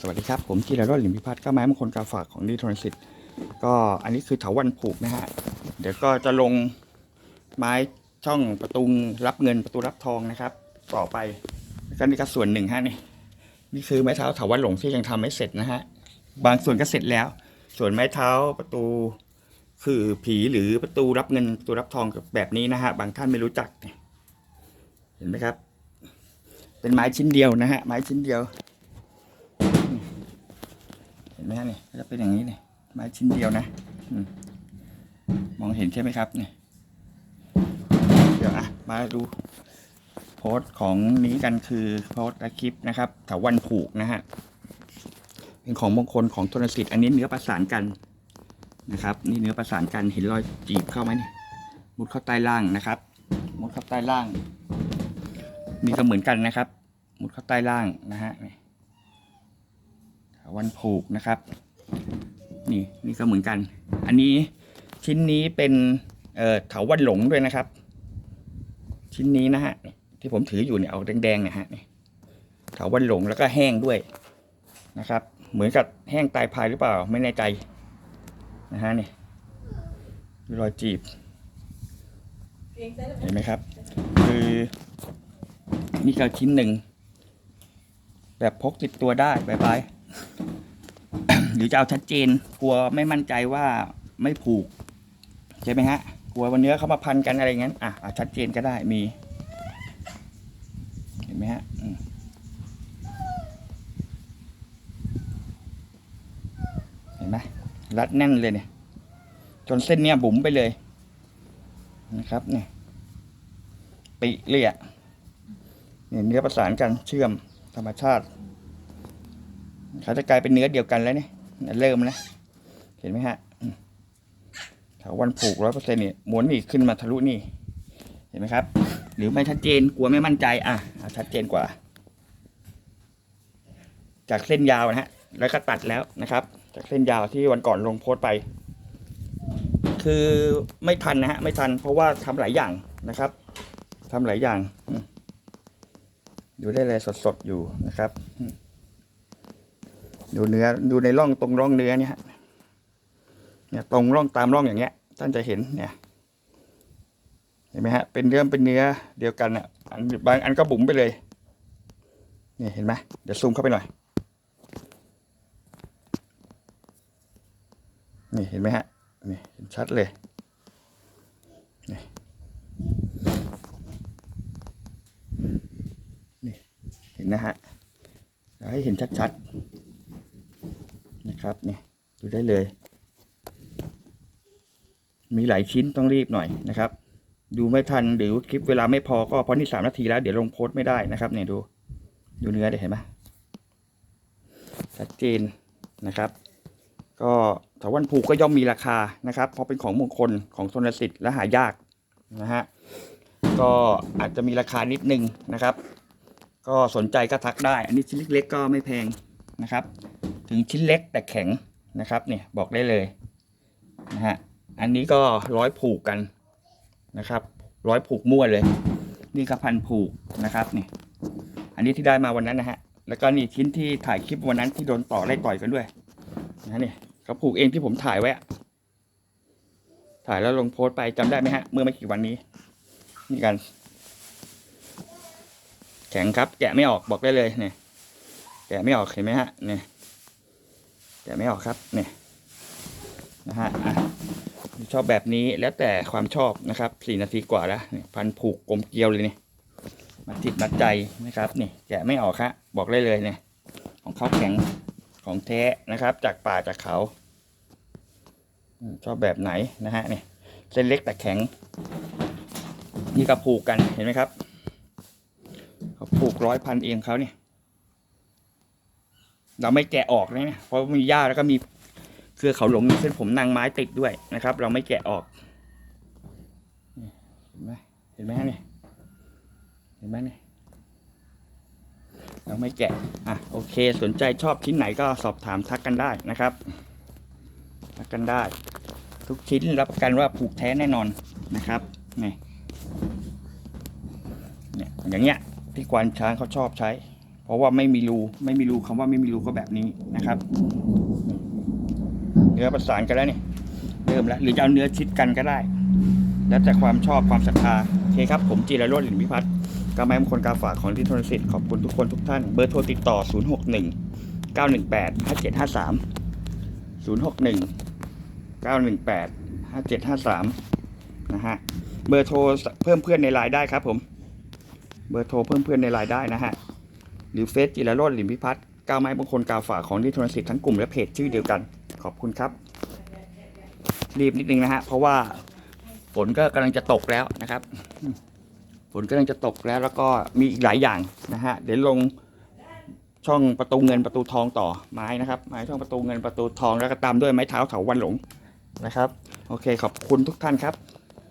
สวัสดีครับ ผมจิรรอดหลิมพิพัฒน์ก็ไม้มงคลกาฝากของดีโทรสิทธิ์ก็อันนี้คือเถาวันผูกนะฮะ เดี๋ยวก็จะลงไม้ช่องประตูรับเงินประตูรับทองนะครับ ต่อไปก็นี่ก็ส่วนหนึ่งฮะนี่นี่คือไม้เท้าเถาวันหลงที่ยังทำไม่เสร็จนะฮะ บางส่วนก็เสร็จแล้ว ส่วนไม้เท้าประตู คือผีหรือประตูรับเงินประตูรับทองแบบนี้นะฮะ บางท่านไม่รู้จัก เห็นไหมครับ เป็นไม้ชิ้นเดียวนะฮะ ไม้ชิ้นเดียว ห็นไหมฮะนี่ก็จะเป็นอย่างนี้นี่ไม้ชิ้นเดียวนะอมมองเห็นใช่ไหมครับนี่เดี๋ยวอะมาดูโพสต์ของนี้กันคือโพสต์และคลิปนะครับถาวันผูกนะฮะเป็นของมงคลของธนสิทธิ์อันนี้เนื้อประสานกันนะครับ นี่เนื้อประสานกันเห็นรอยจีบเข้าไหมนี่มุดเข้าใต้ล่างนะครับ มุดเข้าใต้ล่างนี่ก็เหมือนกันนะครับ มุดเข้าใต้ล่างนะฮะนี่ วันผูกนะครับ นี่นี่ก็เหมือนกัน อันนี้ชิ้นนี้เป็นเอ่อเถาวันหลงด้วยนะครับ ชิ้นนี้นะฮะที่ผมถืออยู่เนี่ยเอาแดงๆเนี่ยฮะนี่เถาวันหลงแล้วก็แห้งด้วยนะครับ เหมือนกับแห้งตายพายหรือเปล่าไม่แน่ใจนะฮะนี่รอยจีบเห็นไหมครับ คือนี่ก็ชิ้นหนึ่ง แบบพกติดตัวได้บายบาย หรือจะเอาชัดเจน กลัวไม่มั่นใจว่าไม่ผูก ใช่ไหมฮะ กลัววันเนื้อเขามาพันกันอะไรงั้น อะอาชัดเจนก็ได้มี เห็นไหมฮะมเห็นไหมรัดแน่นเลยเนี่ย จนเส้นเนี้ยบุ๋มไปเลย นะครับเนี่ยปิเลยอะเนี่ยเนื้อประสานกันเชื่อมธรรมชาติ เขาจะกลายเป็นเนื้อเดียวกันแล้วเนี่ยเริ่มแล้วเห็นไหมฮะถาวันผูกร้อยเปอร์เซ็นต์นี่ม้วนนี่ขึ้นมาทะลุนี่ เห็นไหมครับ หรือไม่ชัดเจนกลัวไม่มั่นใจอะเอาชัดเจนกว่า จากเส้นยาวนะฮะ แล้วก็ตัดแล้วนะครับ จากเส้นยาวที่วันก่อนลงโพสต์ไป คือไม่ทันนะฮะไม่ทันเพราะว่าทำหลายอย่างนะครับทำหลายอย่างอืมดูได้เลยสดๆอยู่นะครับ ดูเนื้อดูในร่องตรงร่องเนื้อเนี่ยฮะเนี่ยตรงร่องตามร่องอย่างเงี้ย ท่านจะเห็นเนี่ยเห็นไหมฮะเป็นเนื้อเป็นเนื้อเดียวกันอะอันบางอันก็บุ๋มไปเลยนี่เห็นไหมเดี๋ยวซูมเข้าไปหน่อยนี่เห็นไหมฮะนี่เห็นชัดเลยนี่นี่เห็นนะฮะเอาให้เห็นชัดๆ นะครับเนี่ยดูได้เลย มีหลายชิ้นต้องรีบหน่อยนะครับ ดูไม่ทันหรือคลิปเวลาไม่พอก็เพราะนี่สามนาทีแล้วเดี๋ยวลงโพสต์ไม่ได้นะครับเนี่ยดูดูเนื้อได้เห็นไหมชัดเจนนะครับ ก็ถาวันผูกก็ย่อมมีราคานะครับ เพราะเป็นของมงคลของทนสิทธิ์และหายากนะฮะก็อาจจะมีราคานิดนึงนะครับ ก็สนใจก็ทักได้ อันนี้ชิ้นเล็กๆก็ไม่แพงนะครับ ถึงชิ้นเล็กแต่แข็งนะครับเนี่ยบอกได้เลยนะฮะอันนี้ก็ร้อยผูกกันนะครับร้อยผูกมั่วเลย นี่ก็พันผูกนะครับเนี่ยอันนี้ที่ได้มาวันนั้นนะฮะแล้วก็นี่ชิ้นที่ถ่ายคลิปวันนั้นที่โดนต่อไล่ต่อยกันด้วยนะเนี่เขาผูกเองที่ผมถ่ายไว้ถ่ายแล้วลงโพสต์ไปจำได้ไหมฮะเมื่อไม่กี่วันนี้นี่กัน แข็งครับ แกะไม่ออกบอกได้เลยเนี่ยแกะไม่ออกเห็นไหมฮะเนี่ย แกะไม่ออกครับเนี่ยนะฮะชอบแบบนี้แล้วแต่ความชอบนะครับสี่นาทีกว่าแล้วเนี่ยพันผูกกลมเกลียวเลยเนี่ยมาติดมัดใจนะครับนี่แกะไม่ออกฮะบอกได้เลยเนี่ยของเขาแข็งของแท้นะครับ จากป่าจากเขาชอบแบบไหนนะฮะเนี่ยเส้นเล็กแต่แข็ง นี่ก็ผูกกันเห็นไหมครับเขาผูกร้อยพันเองเขาเนี่ย เราไม่แกะออกนะเนี่ยเพราะมีหญ้าแล้วก็มีเครือเขาหลงมีเส้นผมนางไม้ติดด้วยนะครับ เราไม่แกะออกเห็นไหมเห็นไหมเนี่ยเห็นไหมเนี่ยเราไม่แกะอะโอเค สนใจชอบชิ้นไหนก็สอบถามทักกันได้นะครับทักกันได้ ทุกชิ้นรับประกันว่าผูกแท้แน่นอนนะครับนี่เนี่ยอย่างเงี้ยที่ควานช้างเขาชอบใช้ ราะราะว่าไม่มีรูไม่มีรูคำว่าไม่มีรูก็แบบนี้นะครับ เนื้อประสานกันแล้วนี่เริ่มแล้วหรือจะเอาเนื้อชิดกันก็ได้ แล้วแต่ความชอบความศรัทธาโอเคครับ ผมจีรโรจน์หลินพิพัฒน์กาไม้มงคลกาฝากของที่โทรสิทธิ์ขอบคุณทุกคนทุกท่าน เบอร์โทรติดต่อ 061 918 5753 061 918 5753นะฮะเบอร์โทรเพิ่มเพื่อนในไลน์ได้ครับผม เบอร์โทรเพิ่มเพื่อนในไลน์ได้นะฮะ หรือเฟซจิรโรจน์หลิมพิพัฒน์ก้าวไม้มงคลกาฝากของที่โทรสิทธิ์ทั้งกลุ่มและเพจชื่อเดียวกัน ขอบคุณครับ รีบนิดนึงนะฮะ เพราะว่าฝนก็กำลังจะตกแล้วนะครับ ฝนกำลังจะตกแล้วแล้วก็มีอีกหลายอย่างนะฮะ เดี๋ยวลงช่องประตูเงินประตูทองต่อไม้นะครับ ไม้ช่องประตูเงินประตูทองแล้วก็ตามด้วยไม้เท้าเถาวันหลงนะครับ โอเคขอบคุณทุกท่านครับ